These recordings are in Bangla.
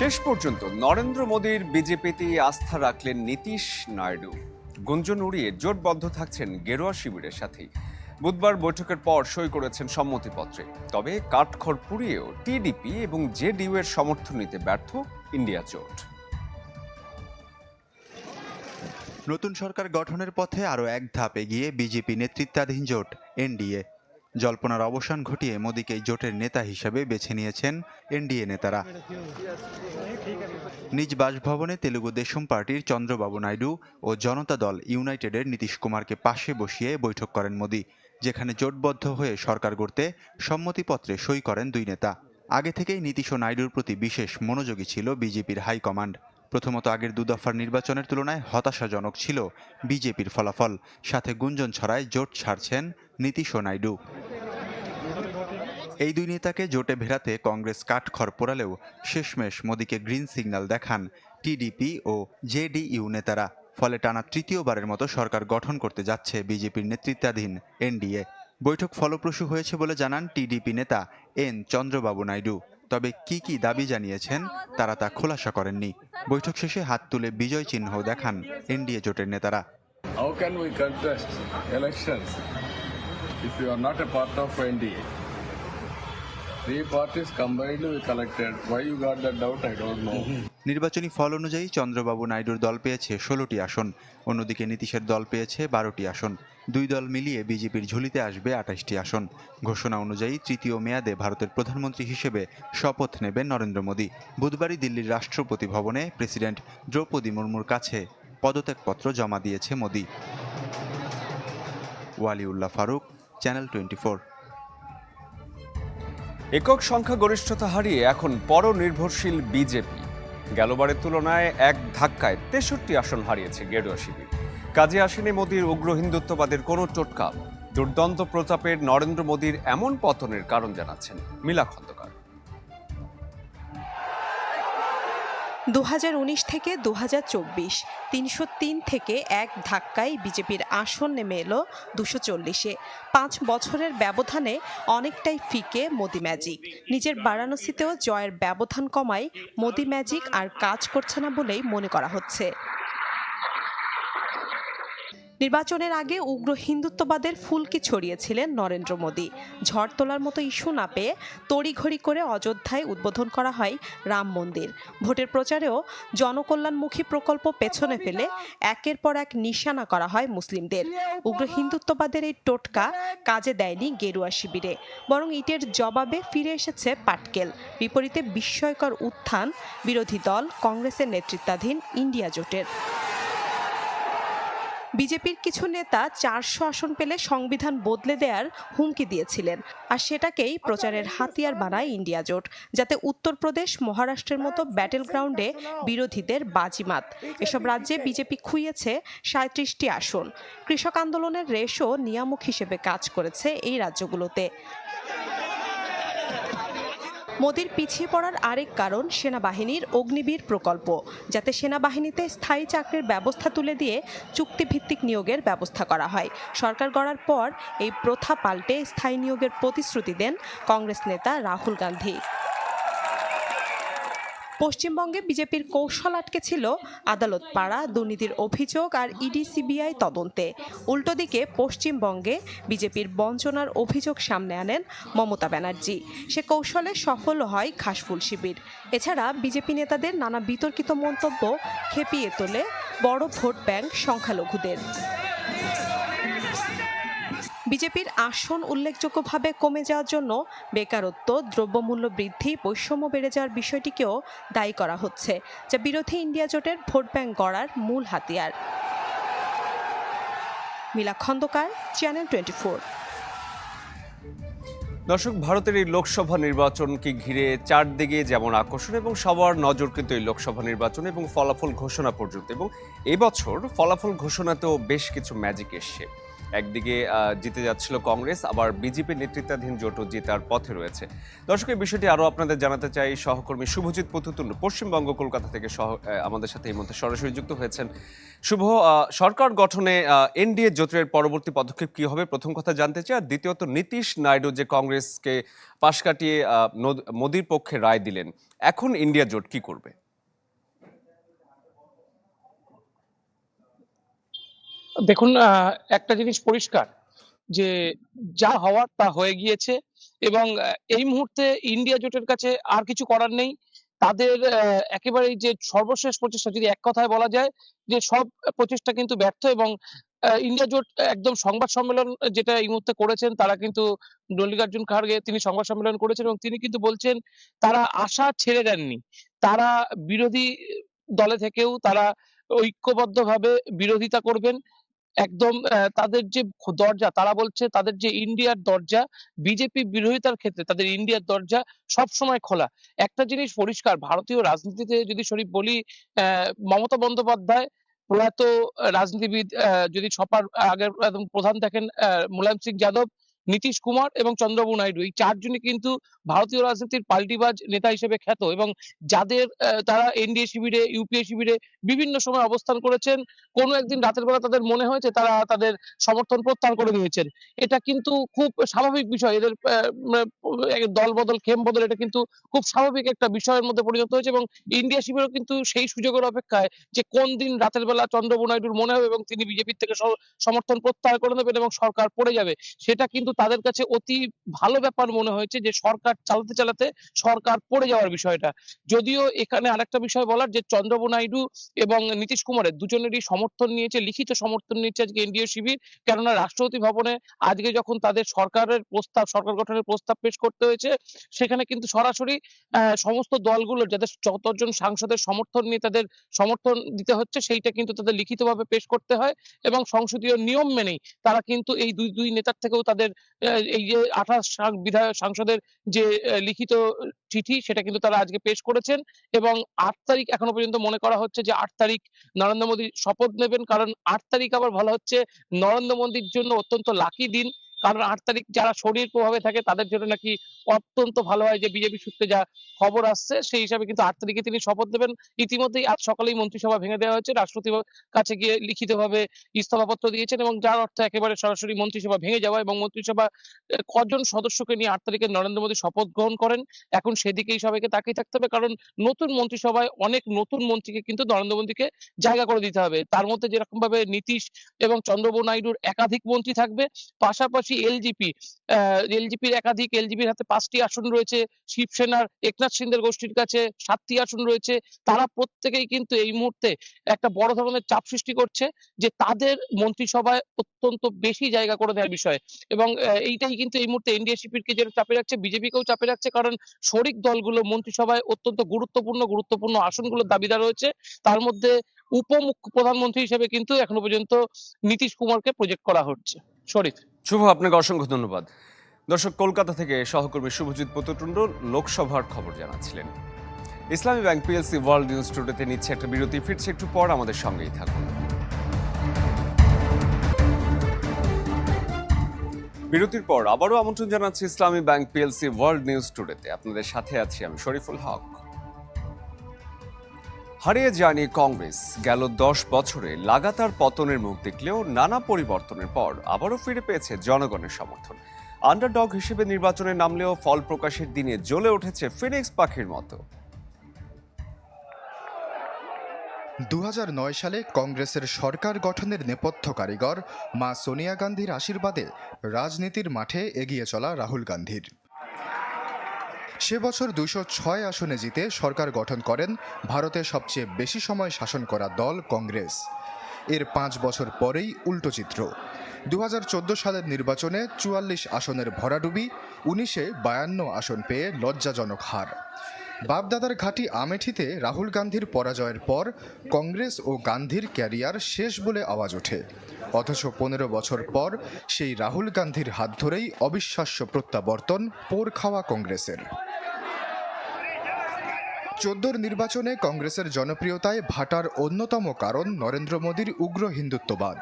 শেষ পর্যন্ত নরেন্দ্র মোদীর বিজেপিতে আস্থা রাখলেন নীতিশ নাইডু। গুঞ্জন উড়িয়ে জোটবদ্ধ থাকছেন গেরুয়া শিবিরের সাথেই। বুধবার বৈঠকের পর সই করেছেন সম্মতিপত্রে। তবে কাঠখড় পুড়িয়েও টিডিপি এবং জেডিইউ এর সমর্থন নিতে ব্যর্থ ইন্ডিয়া জোট। নতুন সরকার গঠনের পথে আরও এক ধাপ এগিয়ে বিজেপি নেতৃত্বাধীন জোট, এনডিএ। জল্পনার অবসান ঘটিয়ে মোদীকে জোটের নেতা হিসেবে বেছে নিয়েছেন এনডিএ নেতারা। নিজ বাসভবনে তেলুগু দেশম পার্টির চন্দ্রবাবু নাইডু ও জনতা দল ইউনাইটেডের নীতিশ কুমারকে পাশে বসিয়ে বৈঠক করেন মোদী, যেখানে জোটবদ্ধ হয়ে সরকার গড়তে সম্মতিপত্রে সই করেন দুই নেতা। আগে থেকেই নীতিশ ও নাইডুর প্রতি বিশেষ মনোযোগী ছিল বিজেপির হাইকমান্ড। প্রথমত আগের দু দফার নির্বাচনের তুলনায় হতাশাজনক ছিল বিজেপির ফলাফল। সাথে গুঞ্জন ছড়ায় জোট ছাড়ছেন নীতিশ নাইডু। এই দুই নেতাকে জোটে ভেড়াতে কংগ্রেস কাঠখড় পোড়ালেও শেষমেশ মোদীকে গ্রিন সিগন্যাল দেখান টিডিপি ও জেডিইউ নেতারা। ফলে টানা তৃতীয়বারের মতো সরকার গঠন করতে যাচ্ছে বিজেপির নেতৃত্বাধীন এনডিএ। বৈঠক ফলপ্রসূ হয়েছে বলে জানান টিডিপি নেতা এন চন্দ্রবাবু নাইডু। তবে কি কি দাবি জানিয়েছেন তারা তা খোলাসা করেননি বৈঠক শেষে হাত তুলে বিজয় চিহ্ন দেখান এনডিএ জোটের নেতারা How can we contest elections if? Three parties combined we collected. Why you. নির্বাচনী ফল অনুযায়ী চন্দ্রবাবু নাইডুর দল পেয়েছে ষোলোটি আসন। অন্যদিকে নীতিশের দল পেয়েছে বারোটি আসন। দুই দল মিলিয়ে বিজেপির ঝুলিতে আসবে আঠাশটি আসন। ঘোষণা অনুযায়ী তৃতীয় মেয়াদে ভারতের প্রধানমন্ত্রী হিসেবে শপথ নেবেন নরেন্দ্র মোদী। বুধবারই দিল্লির রাষ্ট্রপতি ভবনে প্রেসিডেন্ট দ্রৌপদী মুর্মুর কাছে পদত্যাগপত্র জমা দিয়েছে মোদী। ওয়ালিউল্লাহ ফারুক, চ্যানেল টোয়েন্টি একক সংখ্যাগরিষ্ঠতা হারিয়ে এখন পরনির্ভরশীল বিজেপি। গেলবারের তুলনায় এক ধাক্কায় তেষট্টি আসন হারিয়েছে গেরুয়া শিবির। কাজে আসেনি মোদীর উগ্র হিন্দুত্ববাদের কোনো টোটকা। দুর্দান্ত প্রতাপের নরেন্দ্র মোদীর এমন পতনের কারণ জানাচ্ছেন মিলা খন্দকার। দু হাজার উনিশ থেকে দু হাজার চব্বিশ, তিনশো তিন থেকে এক ধাক্কায় বিজেপির আসন নেমে এলো দুশো চল্লিশে। পাঁচ বছরের ব্যবধানে অনেকটাই ফিকে মোদি ম্যাজিক। নিজের বারাণসীতেও জয়ের ব্যবধান কমায় মোদি ম্যাজিক আর কাজ করছে না বলেই মনে করা হচ্ছে। নির্বাচনের আগে উগ্র হিন্দুত্ববাদের ফুলকি ছড়িয়েছিলেন নরেন্দ্র মোদী। ঝড় তোলার মতো ইস্যু না পেয়ে তড়িঘড়ি করে অযোধ্যায় উদ্বোধন করা হয় রাম মন্দির। ভোটের প্রচারেও জনকল্যাণমুখী প্রকল্প পেছনে ফেলে একের পর এক নিশানা করা হয় মুসলিমদের। উগ্র হিন্দুত্ববাদের এই টোটকা কাজে দেয়নি গেরুয়া শিবিরে, বরং ইটের জবাবে ফিরে এসেছে পাটকেল। বিপরীতে বিস্ময়কর উত্থান বিরোধী দল কংগ্রেসের নেতৃত্বাধীন ইন্ডিয়া জোটের। বিজেপির কিছু নেতা চারশো আসন পেলে সংবিধান বদলে দেওয়ার হুমকি দিয়েছিলেন। আর সেটাকেই প্রচারের হাতিয়ার বানায় ইন্ডিয়া জোট, যাতে উত্তরপ্রদেশ, মহারাষ্ট্রের মতো ব্যাটেল গ্রাউন্ডে বিরোধীদের বাজিমাত। এসব রাজ্যে বিজেপি খুইয়েছে সাঁত্রিশটি আসন। কৃষক আন্দোলনের রেশও নিয়ামক হিসেবে কাজ করেছে এই রাজ্যগুলোতে। মোদির পিছিয়ে পড়ার আরেক কারণ সেনাবাহিনীর অগ্নিবীর প্রকল্প, যাতে সেনাবাহিনীতে স্থায়ী চাকরির ব্যবস্থা তুলে দিয়ে চুক্তিভিত্তিক নিয়োগের ব্যবস্থা করা হয়। সরকার গড়ার পর এই প্রথা পাল্টে স্থায়ী নিয়োগের প্রতিশ্রুতি দেন কংগ্রেস নেতা রাহুল গান্ধী। পশ্চিমবঙ্গে বিজেপির কৌশল আটকে ছিল আদালত পাড়া দুর্নীতির অভিযোগ আর ইডি, সিবিআই তদন্তে। উল্টো দিকে পশ্চিমবঙ্গে বিজেপির বঞ্চনার অভিযোগ সামনে আনেন মমতা ব্যানার্জি। সে কৌশলে সফল হয় ঘাসফুল শিবির। এছাড়া বিজেপি নেতাদের নানা বিতর্কিত মন্তব্য খেপিয়ে তোলে বড় ভোট ব্যাংক সংখ্যালঘুদের। বিজেপির আসন উল্লেখযোগ্যভাবে কমে যাওয়ার জন্য বেকারত্ব, দ্রব্যমূল্য বৃদ্ধি, বৈষম্য বেড়ে যাওয়ার বিষয়টিকেও দায়ী করা হচ্ছে, যা বিরোধী ইন্ডিয়া জোটের ভোট ব্যাংক গড়ার মূল হাতিয়ার। মিলা খন্দকার চ্যানেল টোয়েন্টি দর্শক, ভারতের এই লোকসভা নির্বাচনকে ঘিরে চারদিকে যেমন আকর্ষণ এবং সবার নজর কিন্তু এই লোকসভা নির্বাচন এবং ফলাফল ঘোষণা পর্যন্ত। এবং এবছর ফলাফল ঘোষণাতেও বেশ কিছু ম্যাজিক এসছে। একদিকে জিতে যাচ্ছিল কংগ্রেস, আবার বিজেপি নেতৃত্বাধীন জোটও জেতার পথে রয়েছে। দর্শক, এই বিষয়টি আরও আপনাদের জানাতে চাই, সহকর্মী শুভজিৎ পুতুতুন্ড পশ্চিমবঙ্গ, কলকাতা থেকে সহ আমাদের সাথে এই মধ্যে সরাসরি যুক্ত হয়েছেন। শুভ সরকার গঠনে এনডিএ জোটের পরবর্তী পদক্ষেপ কি হবে? প্রথম কথা জানতে চাই, আর দ্বিতীয়ত নীতিশ নাইডু যে কংগ্রেসকে পাশ কাটিয়ে মোদির পক্ষে রায় দিলেন, এখন ইন্ডিয়া জোট কি করবে? দেখুন একটা জিনিস পরিষ্কার যে যা হওয়ার তা হয়ে গিয়েছে এবং এই মুহূর্তে ইন্ডিয়া জোটের কাছে আর কিছু করার নেই। তাদের আহ, একেবারেই যে সর্বশেষ প্রচেষ্টা যদি এক কথায় বলা যায় যে সব প্রচেষ্টা কিন্তু ব্যর্থ এবং ইন্ডিয়া জোট একদম সংবাদ সম্মেলন যেটা এই মুহূর্তে করেছেন তারা কিন্তু মল্লিকার্জুন খাড়গে তিনি সংবাদ সম্মেলন করেছেন এবং তিনি কিন্তু বলছেন তারা আশা ছেড়ে দেননি। তারা বিরোধী দলে থেকেও তারা ঐক্যবদ্ধভাবে বিরোধিতা করবেন। একদম তাদের যে দরজা তারা বলছে তাদের যে ইন্ডিয়ার দরজা বিজেপি বিরোধিতার ক্ষেত্রে তাদের ইন্ডিয়ার দরজা সব সময় খোলা। একটা জিনিস পরিষ্কার ভারতীয় রাজনীতিতে যদি শরীফ বলি মমতা বন্দ্যোপাধ্যায় প্রয়াত রাজনীতিবিদ যদি ছপার আগের একদম প্রধান আহ, মুলায়ম সিং যাদব নীতিশ কুমার এবং চন্দ্রবাবু নাইডু। এই চারজনই কিন্তু ভারতীয় রাজনীতির পাল্টিবাজ নেতা হিসেবে খ্যাত এবং যাদের তারা এনডিএ শিবিরে ইউপিএ শিবিরে বিভিন্ন সময় অবস্থান করেছেন। কোনো একদিন রাতের বেলা তাদের মনে হয়েছে তারা তাদের সমর্থন প্রত্যাহার করে নিয়েছেন। এটা কিন্তু খুব স্বাভাবিক বিষয়। এদের আহ, দল বদল খেম বদল এটা কিন্তু খুব স্বাভাবিক একটা বিষয়ের মধ্যে পরিণত হয়েছে এবং ইন্ডিয়া শিবিরও কিন্তু সেই সুযোগের অপেক্ষায় যে কোন দিন রাতের বেলা চন্দ্রবাবু নাইডুর মনে হবে এবং তিনি বিজেপির থেকে সমর্থন প্রত্যাহার করে নেবেন এবং সরকার পড়ে যাবে সেটা কিন্তু তাদের কাছে অতি ভালো ব্যাপার মনে হয়েছে যে সরকার চালাতে চালাতে সরকার পড়ে যাওয়ার বিষয়টা। যদিও এখানে আরেকটা বিষয় বলার যে চন্দ্রবাবু নাইডু এবং নীতিশ কুমারের দুজনেরই সমর্থন নিয়েছে, লিখিত সমর্থন নিয়েছে আজকে এনডিএ শিবির। কেননা রাষ্ট্রপতি ভবনে আজকে যখন তাদের সরকারের প্রস্তাব, সরকার গঠনের প্রস্তাব পেশ করতে হয়েছে, সেখানে কিন্তু সরাসরি সমস্ত দলগুলো যাদের যতজন সাংসদের সমর্থন নিয়ে তাদের সমর্থন দিতে হচ্ছে, সেইটা কিন্তু তাদের লিখিতভাবে পেশ করতে হয় এবং সংসদীয় নিয়ম মেনেই তারা কিন্তু এই দুই দুই নেতার থেকেও তাদের এই যে আঠাশ বিধায়ক সাংসদের যে লিখিত চিঠি, সেটা কিন্তু তারা আজকে পেশ করেছেন এবং আট তারিখ এখনও পর্যন্ত মনে করা হচ্ছে যে, আট তারিখ নরেন্দ্র মোদী শপথ নেবেন। কারণ আট তারিখ আবার বলা হচ্ছে নরেন্দ্র মোদীর জন্য অত্যন্ত লাকি দিন। কারণ আট তারিখ যারা শরীর প্রভাবে থাকে, তাদের জন্য নাকি অত্যন্ত ভালো হয় যে বিজেপি সূত্রে যা খবর আসছে, সেই হিসাবে কিন্তু আট তারিখে তিনি শপথ নেবেন। ইতিমধ্যেই আজ সকালেই মন্ত্রিসভা ভেঙে দেওয়া হয়েছে। রাষ্ট্রপতির কাছে গিয়ে লিখিতভাবে ইস্তফাপত্র দিয়েছেন এবং যার অর্থ একেবারে সরাসরি মন্ত্রিসভা ভেঙে যাওয়া এবং মন্ত্রিসভা কজন সদস্যকে নিয়ে আট তারিখে নরেন্দ্র মোদী শপথ গ্রহণ করেন, এখন সেদিকেই সবাইকে তাকিয়ে থাকতে হবে। কারণ নতুন মন্ত্রিসভায় অনেক নতুন মন্ত্রীকে কিন্তু নরেন্দ্র মোদীকে জায়গা করে দিতে হবে। তার মধ্যে যেরকম ভাবে নীতিশ এবং চন্দ্রবাবু নাইডুর একাধিক মন্ত্রী থাকবে, পাশাপাশি এলজিপি এলজিপির একাধিক এলজিপির হাতে পাঁচটি আসন রয়েছে। শিবসেনার, একনাথ সিন্দের গোষ্ঠীর কাছে সাতটি আসন রয়েছে। তারা প্রত্যেকেই কিন্তু এই মুহূর্তে একটা বড় ধরনের চাপ সৃষ্টি করছে যে তাদের মন্ত্রিসভায় অত্যন্ত বেশি জায়গা করে দেওয়ার বিষয়। এবং এইটাই কিন্তু এই মুহূর্তে এনডিএ শিবিরকে যেটা চাপে রাখছে, বিজেপিকেও চাপে রাখছে। কারণ শরিক দলগুলো মন্ত্রিসভায় অত্যন্ত গুরুত্বপূর্ণ গুরুত্বপূর্ণ আসনগুলোর দাবিদার রয়েছে। তার মধ্যে উপমুখ্য প্রধানমন্ত্রী হিসেবে কিন্তু এখনও পর্যন্ত নীতিশ কুমারকে প্রজেক্ট করা হচ্ছে। শরীফ। শুভ, আপনাকে অসংখ্য ধন্যবাদ। দর্শক, কলকাতা থেকে সহকর্মী শুভজিৎ পতুটুন্ড লোকসভার খবর জানাচ্ছিলেন। Islami bank PLC world news স্টুডিওতে নিচ্ছে একটা বিরতি, ফিরছে একটু পর আমাদের সঙ্গেই থাকুন। বিরতির পর আবারও আমন্ত্রণ জানাচ্ছি Islami bank PLC world news টুডেতে আপনাদের সাথে আছি আমি শরীফুল হক। হারিয়ে যায়নি কংগ্রেস। গেল দশ বছরে লাগাতার পতনের মুখ দেখলেও নানা পরিবর্তনের পর আবারও ফিরে পেয়েছে জনগণের সমর্থন। আন্ডারডগ হিসেবে নির্বাচনে নামলেও ফল প্রকাশের দিনে জ্বলে উঠেছে ফিনিক্স পাখির মতো। দু হাজার নয় সালে কংগ্রেসের সরকার গঠনের নেপথ্য কারিগর মা সোনিয়া গান্ধীর আশীর্বাদে রাজনীতির মাঠে এগিয়ে চলা রাহুল গান্ধীর। সে বছর দুশো ছয় আসনে জিতে সরকার গঠন করেন ভারতের সবচেয়ে বেশি সময় শাসন করা দল কংগ্রেস। এর পাঁচ বছর পরেই উল্টো চিত্র। দু হাজার চোদ্দ সালের নির্বাচনে চুয়াল্লিশ আসনের ভরাডুবি, উনিশে বায়ান্ন আসন পেয়ে লজ্জাজনক হার। বাপদাদার ঘাঁটি আমেঠিতে রাহুল গান্ধীর পরাজয়ের পর কংগ্রেস ও গান্ধীর ক্যারিয়ার শেষ বলে আওয়াজ ওঠে। অথচ পনেরো বছর পর সেই রাহুল গান্ধীর হাত ধরেই অবিশ্বাস্য প্রত্যাবর্তন পোর খাওয়া কংগ্রেসের। চোদ্দোর নির্বাচনে কংগ্রেসের জনপ্রিয়তায় ভাটার অন্যতম কারণ নরেন্দ্র মোদীর উগ্র হিন্দুত্ববাদ।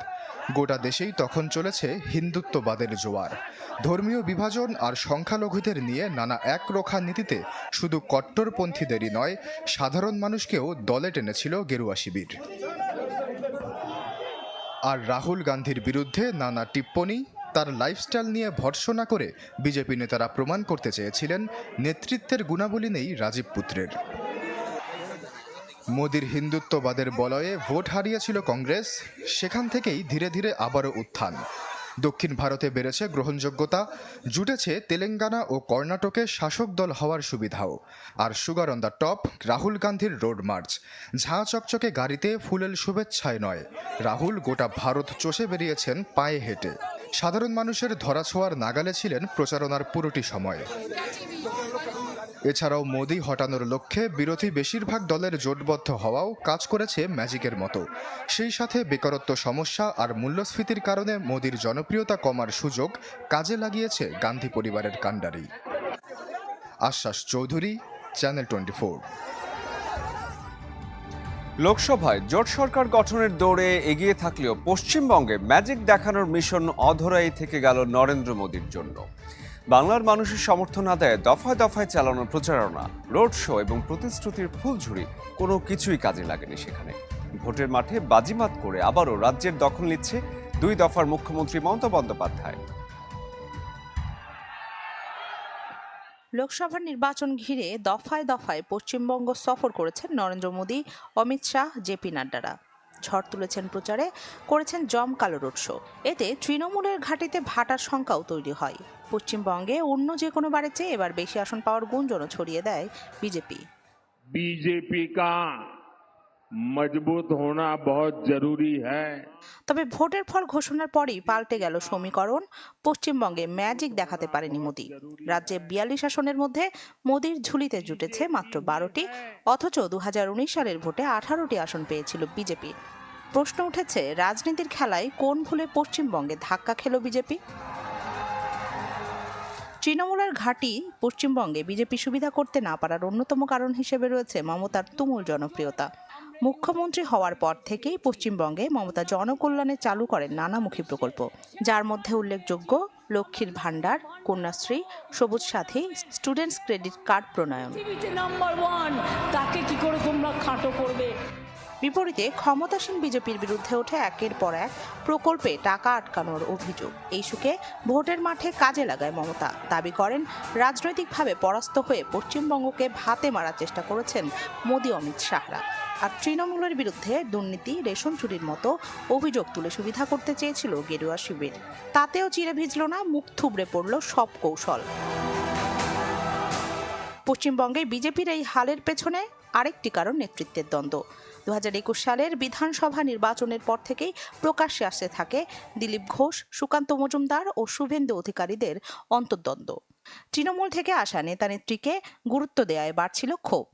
গোটা দেশেই তখন চলেছে হিন্দুত্ববাদের জোয়ার। ধর্মীয় বিভাজন আর সংখ্যালঘুদের নিয়ে নানা একরোখা নীতিতে শুধু কট্টরপন্থীদেরই নয়, সাধারণ মানুষকেও দলে টেনেছিল গেরুয়া শিবির। আর রাহুল গান্ধীর বিরুদ্ধে নানা টিপ্পনী, তার লাইফস্টাইল নিয়ে ভর্সনা করে বিজেপি নেতারা প্রমাণ করতে চেয়েছিলেন, নেতৃত্বের গুণাবলী নেই রাজীব পুত্রের। মোদির হিন্দুত্ববাদের বলয়ে ভোট হারিয়েছিল কংগ্রেস, সেখান থেকেই ধীরে ধীরে আবারও উত্থান। দক্ষিণ ভারতে বেড়েছে গ্রহণযোগ্যতা, জুটেছে তেলেঙ্গানা ও কর্ণাটকে শাসক দল হওয়ার সুবিধাও। আর sugar on the top, Rahul গান্ধীর রোড মার্চ। ঝাঁ চকচকে গাড়িতে ফুলেল শুভেচ্ছায় নয়। রাহুল গোটা ভারত চষে বেরিয়েছেন পায়ে হেঁটে। সাধারণ মানুষের ধরাছোঁয়ার নাগালে ছিলেন প্রচারণার পুরোটি সময়। এছাড়াও মোদি হটানোর লক্ষ্যে বিরোধী বেশিরভাগ দলের জোটবদ্ধ হওয়াও কাজ করেছে ম্যাজিকের মতো। সেই সাথে বেকারত্ব সমস্যা আর মূল্যস্ফীতির কারণে মোদির জনপ্রিয়তা কমার সুযোগ কাজে লাগিয়েছে গান্ধী পরিবারের কাণ্ডারি। আশ্বাস চৌধুরী, চ্যানেল টোয়েন্টি লোকসভায় জোট সরকার গঠনের দৌড়ে এগিয়ে থাকলেও পশ্চিমবঙ্গে ম্যাজিক দেখানোর মিশন অধরাই থেকে গেল নরেন্দ্র মোদীর জন্য। বাংলার মানুষের সমর্থন আদায়ে দফায় দফায় চালানো প্রচারণা, রোড শো এবং প্রতিশ্রুতির ফুলঝুরি, কোনো কিছুই কাজে লাগেনি সেখানে। ভোটের মাঠে বাজিমাত করে আবারও রাজ্যের দখল নিচ্ছে দুই দফার মুখ্যমন্ত্রী মমতা বন্দ্যোপাধ্যায়। লোকসভা নির্বাচন ঘিরে দফায় দফায় পশ্চিমবঙ্গ সফর করেছেন নরেন্দ্র মোদী, অমিত শাহ, জেপি নাড্ডারা। ঝড় তুলেছেন প্রচারে, করেছেন জমকালো রোড শো। এতে তৃণমূলের ঘাটিতে ভাটার সংখ্যাও তৈরি হয়। পশ্চিমবঙ্গে অন্য যে কোনো বারে চেয়ে এবার বেশি আসন পাওয়ার গুঞ্জনও ছড়িয়ে দেয় বিজেপি। বিজেপি কা মজবুত হওয়া বহুত জরুরি হ্যাঁ তবে ভোটের ফল ঘোষণার পরই পাল্টে গেল সমীকরণ। পশ্চিমবঙ্গে ম্যাজিক দেখাতে পারেনি মোদি। রাজ্যে বিয়াল্লিশ আসনের মধ্যে মোদির ঝুলিতে জুটেছে মাত্র বারোটি, অথচ দু সালের ভোটে আঠারোটি আসন পেয়েছিল বিজেপি। প্রশ্ন উঠেছে, রাজনীতির খেলায় কোন ভুলে পশ্চিমবঙ্গে ধাক্কা খেল বিজেপি? তৃণমূলের ঘাঁটি পশ্চিমবঙ্গে বিজেপি সুবিধা করতে না পারার অন্যতম কারণ হিসেবে রয়েছে মমতার তুমুল জনপ্রিয়তা। মুখ্যমন্ত্রী হওয়ার পর থেকেই পশ্চিমবঙ্গে মমতা জনকল্যাণে চালু করেন নানামুখী প্রকল্প। যার মধ্যে উল্লেখযোগ্য লক্ষ্মীর ভাণ্ডার, কন্যাশ্রী, সবুজ সাথী, স্টুডেন্টস ক্রেডিট কার্ড প্রণয়ন। তাকে কি করে তোমরা খাটো করবে? বিপরীতে ক্ষমতাসীন বিজেপির বিরুদ্ধে ওঠে একের পর এক প্রকল্পে টাকা আটকানোর অভিযোগ। এই সুকে ভোটের মাঠে কাজে লাগায় মমতা। দাবি করেন, রাজনৈতিকভাবে পরাস্ত হয়ে পশ্চিমবঙ্গকে ভাতে মারার চেষ্টা করেছেন মোদী অমিত শাহরা। আর তৃণমূলের বিরুদ্ধে দুর্নীতি, রেশন চুরির মতো অভিযোগ তুলে সুবিধা করতে চেয়েছিল গেরুয়া শিবির। তাতেও চিরে ভিজল না, মুখ থুবড়ে পড়ল সব কৌশল। পশ্চিমবঙ্গে বিজেপির এই হালের পেছনে আরেকটি কারণ নেতৃত্বের দ্বন্দ্ব। দু হাজার একুশ সালের বিধানসভা নির্বাচনের পর থেকেই প্রকাশ্যে আসতে থাকে দিলীপ ঘোষ, সুকান্ত মজুমদার ও শুভেন্দু অধিকারীদের অন্তর্দ্বন্দ্ব। তৃণমূল থেকে আসা নেতা নেত্রীকে গুরুত্ব দেওয়ায় বাড়ছিল ক্ষোভ।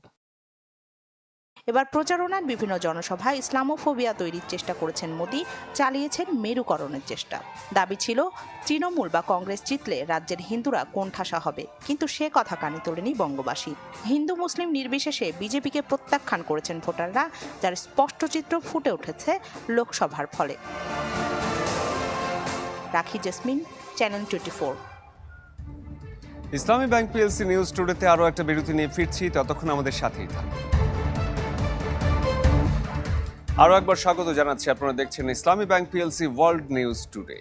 এবার প্রচারণার বিভিন্ন জনসভায় ইসলামোফোবিয়া তৈরির চেষ্টা করেছেন মোদী, চালিয়েছেন মেরুকরণের চেষ্টা। দাবি ছিল, তৃণমূল বা কংগ্রেস জিতলে রাজ্যের হিন্দুরা কোণঠাসা হবে। কিন্তু সে কথা কানে তোলেনি বঙ্গবাসী। হিন্দু মুসলিম নির্বিশেষে বিজেপিকে প্রত্যাখ্যান করেছেন ভোটাররা, যার স্পষ্ট চিত্র ফুটে উঠেছে লোকসভার ফলে। Rakhi Jesmin, channel twenty Islami bank PLC news টুডেতে আরও একটা বিরতি নিয়ে ফিরছি। ততক্ষণ আমাদের সাথেই থাকুন। আরও একবার স্বাগত জানাচ্ছি। আপনারা দেখছেন Islami bank PLC world news today.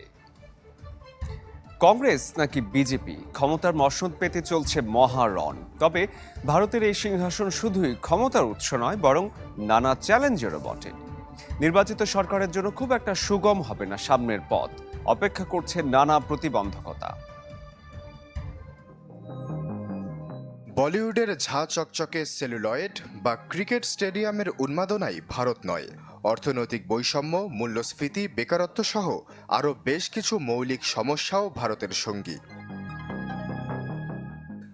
Congress নাকি বিজেপি ক্ষমতার মসনদ পেতে চলছে মহারণ। তবে ভারতের এই সিংহাসন শুধুই ক্ষমতার উৎস নয়, বরং নানা চ্যালেঞ্জেরও বটে। নির্বাচিত সরকারের জন্য খুব একটা সুগম হবে না সামনের পথ। অপেক্ষা করছে নানা প্রতিবন্ধকতা। বলিউডের ঝা চকচকে সেলুলয়েড বা ক্রিকেট স্টেডিয়ামের উন্মাদনাই ভারত নয়। অর্থনৈতিক বৈষম্য, মূল্যস্ফীতি, বেকারত্ব সহ আরও বেশ কিছু মৌলিক সমস্যাও ভারতের সঙ্গী।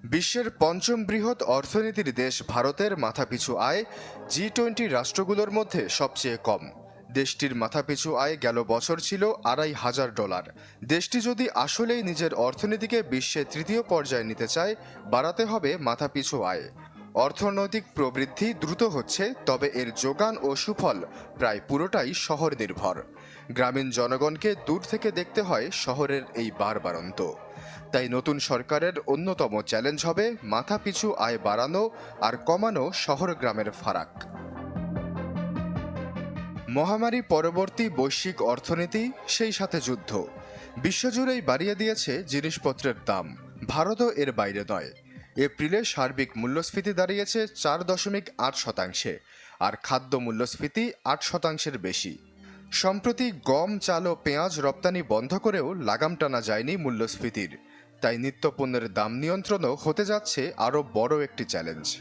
বিশ্বের পঞ্চম বৃহৎ অর্থনীতির দেশ ভারতের মাথাপিছু আয় জি টোয়েন্টি রাষ্ট্রগুলোর মধ্যে সবচেয়ে কম। দেশটির মাথাপিছু আয় গেল বছর ছিল আড়াই হাজার ডলার। দেশটি যদি আসলেই নিজের অর্থনীতিকে বিশ্বে তৃতীয় পর্যায়ে নিতে চায়, বাড়াতে হবে মাথাপিছু আয়। অর্থনৈতিক প্রবৃদ্ধি দ্রুত হচ্ছে, তবে এর যোগান ও সুফল প্রায় পুরোটাই শহর নির্ভর গ্রামীণ জনগণকে দূর থেকে দেখতে হয় শহরের এই বারবারন্ত। তাই নতুন সরকারের অন্যতম চ্যালেঞ্জ হবে মাথাপিছু আয় বাড়ানো আর কমানো শহর গ্রামের ফারাক। মহামারী পরবর্তী বৈশ্বিক অর্থনীতি, সেই সাথে যুদ্ধ। বিশ্বজুড়েই বাড়িয়ে দিয়েছে জিনিসপত্রের দাম। ভারতও এর বাইরে নয়। এপ্রিলে সার্বিক মূল্যস্ফীতি দাঁড়িয়েছে চার দশমিক আট শতাংশে আর খাদ্য মূল্যস্ফীতি আট শতাংশের বেশি। সম্প্রতি গম, চাল ও পেঁয়াজ রপ্তানি বন্ধ করেও লাগাম টানা যায়নি মূল্যস্ফীতির। তাই নিত্যপণ্যের দাম নিয়ন্ত্রণও হতে যাচ্ছে আরও বড় একটি চ্যালেঞ্জ।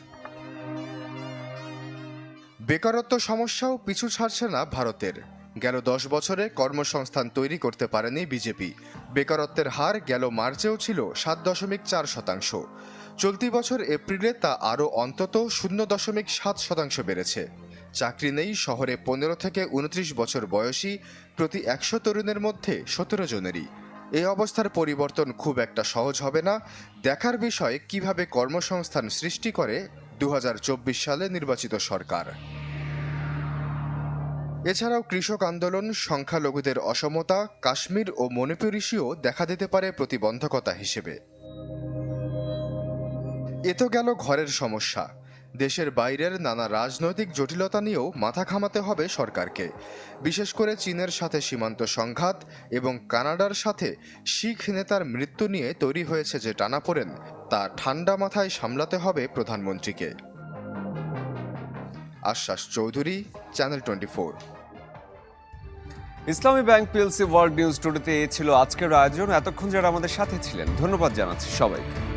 বেকারত্ব সমস্যাও পিছু ছাড়ছে না ভারতের। গেল দশ বছরে কর্মসংস্থান তৈরি করতে পারেনি বিজেপি। বেকারত্বের হার গেল মার্চেও ছিল সাত দশমিক চার শতাংশ। চলতি বছর এপ্রিলে তা আরও অন্তত শূন্য দশমিক সাত শতাংশ বেড়েছে। চাকরি নেই, শহরে পনেরো থেকে উনত্রিশ বছর বয়সী প্রতি একশো তরুণের মধ্যে সতেরো জনেরই। এই অবস্থার পরিবর্তন খুব একটা সহজ হবে না। দেখার বিষয়, কীভাবে কর্মসংস্থান সৃষ্টি করে দু হাজার চব্বিশ সালে নির্বাচিত সরকার। এছাড়াও কৃষক আন্দোলন, সংখ্যালঘুদের অসমতা, কাশ্মীর ও মণিপুর ইস্যুও দেখা দিতে পারে প্রতিবন্ধকতা হিসেবে। এ তো গেল ঘরের সমস্যা। দেশের বাইরের নানা রাজনৈতিক জটিলতা নিয়েও মাথা ঘামাতে হবে সরকারকে। বিশেষ করে চীনের সাথে সীমান্ত সংঘাত এবং কানাডার সাথে শিখ নেতার মৃত্যু নিয়ে তৈরি হয়েছে যে টানাপোড়েন, তা ঠান্ডা মাথায় সামলাতে হবে প্রধানমন্ত্রীকে। আশ্বাস Chowdhury, channel twenty four. Islami bank PLC world news টুডেতে ছিল আজকের আয়োজন। এতক্ষণ যারা আমাদের সাথে ছিলেন, ধন্যবাদ জানাচ্ছি সবাইকে।